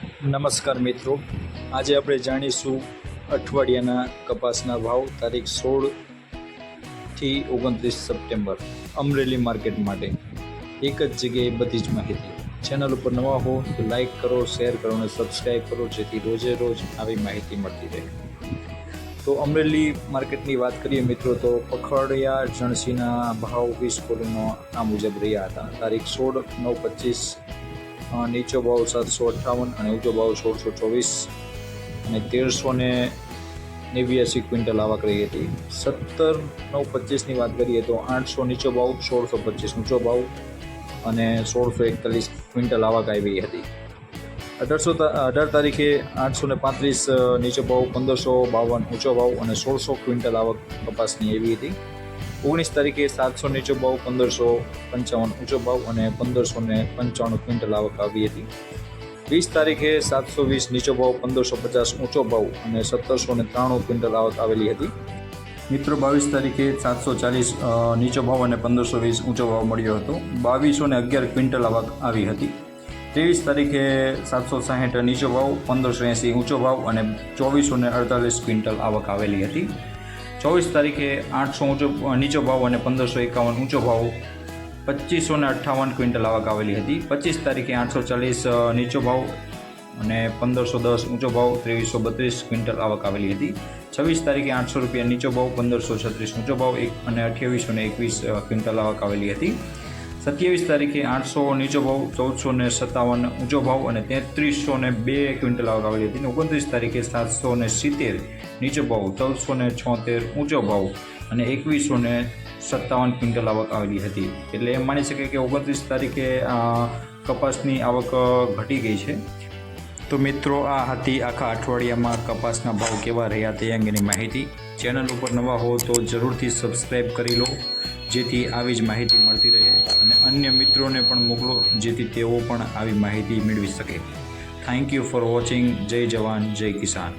નમસ્કાર મિત્રો. આજે આપણે જાણીશું અઠવાડિયાના કપાસના ભાવ, તારીખ સોળથી ઓગણત્રીસ સપ્ટેમ્બર, અમરેલી માર્કેટ માટે. એક જ જગ્યાએ બધી જ માહિતી. ચેનલ ઉપર નવા હો તો લાઈક કરો, શેર કરો અને સબસ્ક્રાઈબ કરો, જેથી રોજે રોજ આવી માહિતી મળતી રહે. તો અમરેલી માર્કેટની વાત કરીએ મિત્રો, તો પખડિયા જણસીના ભાવ વીસ કોલોનો આ મુજબ રહ્યા હતા. તારીખ સોળ નવ પચીસ નીચો ભાવ સાતસો અઠ્ઠાવન અને ઊંચો ભાવ સોળસો ચોવીસ. અને તેરસો ને નેવ્યાસી ક્વિન્ટલ આવક રહી હતી. સત્તર, નવ, પચીસની વાત કરીએ તો આઠસો નીચો ભાવ, સોળસો પચીસ ઊંચો ભાવ અને સોળસો એકતાલીસ ક્વિન્ટલ આવક આવી હતી. અઢારસો અઢાર તારીખે આઠસો ને પાંત્રીસ નીચો ભાવ, પંદરસો બાવન ઊંચો ભાવ અને સોળસો ક્વિન્ટલ આવક કપાસની એવી હતી. ઓગણીસ તારીખે સાતસો નીચો ભાવ, પંદરસો પંચાવન ઊંચો ભાવ અને પંદરસો ને પંચાણું ક્વિન્ટલ આવક આવી હતી. વીસ તારીખે સાતસો વીસ નીચો ભાવ, પંદરસો પચાસ ઊંચો ભાવ અને સત્તરસો ને ત્રાણું ક્વિન્ટલ આવક આવેલી હતી. મિત્રો, બાવીસ તારીખે સાતસો ચાલીસ નીચો ભાવ અને પંદરસો વીસ ઊંચો ભાવ મળ્યો હતો. બાવીસો ને અગિયાર ક્વિન્ટલ આવક આવી હતી. ત્રેવીસ તારીખે સાતસો સાહીઠ નીચો ભાવ, પંદરસો એંસી ઊંચો ભાવ અને ચોવીસો ને અડતાલીસ ક્વિન્ટલ આવક આવેલી હતી. ચોવીસ તારીખે આઠસો ઊંચો નીચો ભાવ અને પંદરસો એકાવન ઊંચો ભાવ પચીસો ને અઠ્ઠાવન ક્વિન્ટલ આવક આવેલી હતી. પચીસ તારીખે આઠસો ચાલીસ નીચો ભાવ અને પંદરસો દસ ઊંચો ભાવ ત્રેવીસો બત્રીસ ક્વિન્ટલ આવક આવેલી હતી. છવ્વીસ તારીખે આઠસો રૂપિયા નીચો ભાવ, પંદરસો છત્રીસ ઊંચો ભાવ, એક અને અઠ્યાવીસો ને એકવીસ ક્વિન્ટલ આવક આવેલી હતી. સત્યાવીસ તારીખે આઠસો નીચો ભાવ, ચૌદસો ને સત્તાવન ઊંચો ભાવ અને તેત્રીસો ને બે ક્વિન્ટલ આવક આવેલી હતી. ઓગણત્રીસ તારીખે સાતસો ને સિત્તેર નીચો ભાવ, ચૌદસો ને છોતેર ઊંચો ભાવ અને એકવીસો ને સત્તાવન ક્વિન્ટલ આવક આવેલી હતી. એટલે એમ માની શકાય કે ઓગણત્રીસ તારીખે કપાસની આવક ઘટી ગઈ છે. તો મિત્રો, આ હતી આખા અઠવાડિયામાં કપાસના ભાવ કેવા રહ્યા તે અંગેની માહિતી. ચેનલ ઉપર નવા હો તો જરૂરથી સબસ્ક્રાઈબ કરી લો, જેથી આવી જ માહિતી મળતી રહે. અન્ય મિત્રોને પણ મોકલો, જેથી તેઓ પણ આવી માહિતી મેળવી શકે. થેન્ક યુ ફોર વોચિંગ જય જવાન, જય કિસાન.